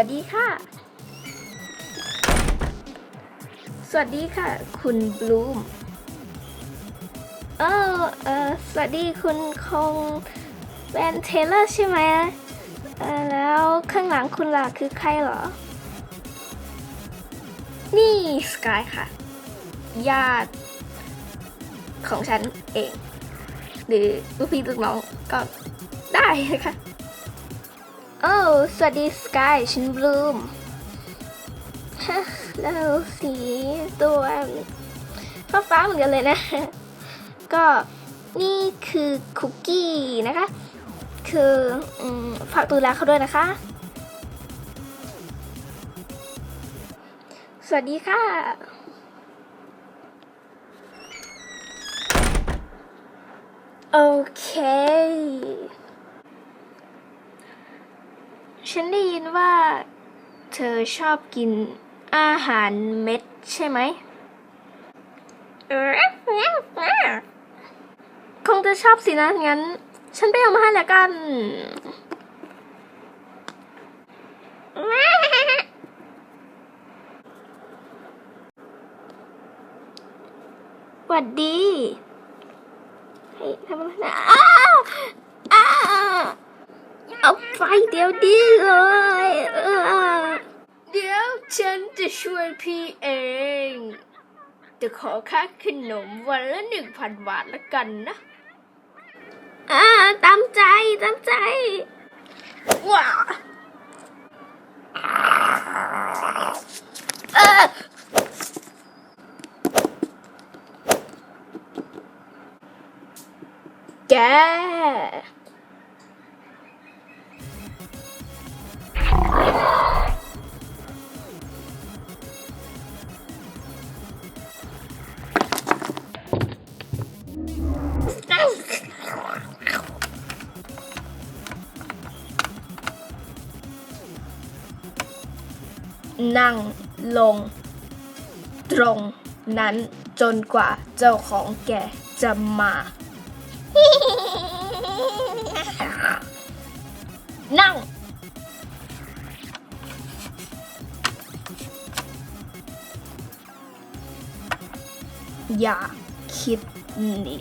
วัสดีค่ะ สวัสดีค่ะ คุณบลูม เออเออสวัสดีคุณคงเป็นเทเลอร์ใช่ไหมเออแล้วข้างหลังคุณล่ะคือใครเหรอ นี่สกายค่ะ ญาติของฉันเอง หรือลูกพี่ลูกน้องก็ได้นะคะ โอ้สวัสดีสกายฉันบลูมแล้วสีตัวฟ้าฟ้าๆเหมือนกันเลยนะ ก็นี่คือคุกกี้นะคะ คือฝากดูแลเขาด้วยนะคะ สวัสดีค่ะโอเค ฉันได้ยินว่า เธอชอบกินอาหารเม็ดใช่ไหม คงจะชอบสินะ งั้น ฉันไปเอามาให้แล้วกัน หวัดดีเฮ้ทำอะไรนะอ้าว ไฟเดี๋ยวดีเลยเดี๋ยวฉันจะช่วยพี่เอง จะขอค่าขนมวันละหนึ่งพันบาทละกันนะอ่าตามใจตามใจ ว้าเออแก นั่งลง ตรงนั้นจนกว่าเจ้าของแกจะมา นั่ง อย่าคิดหนี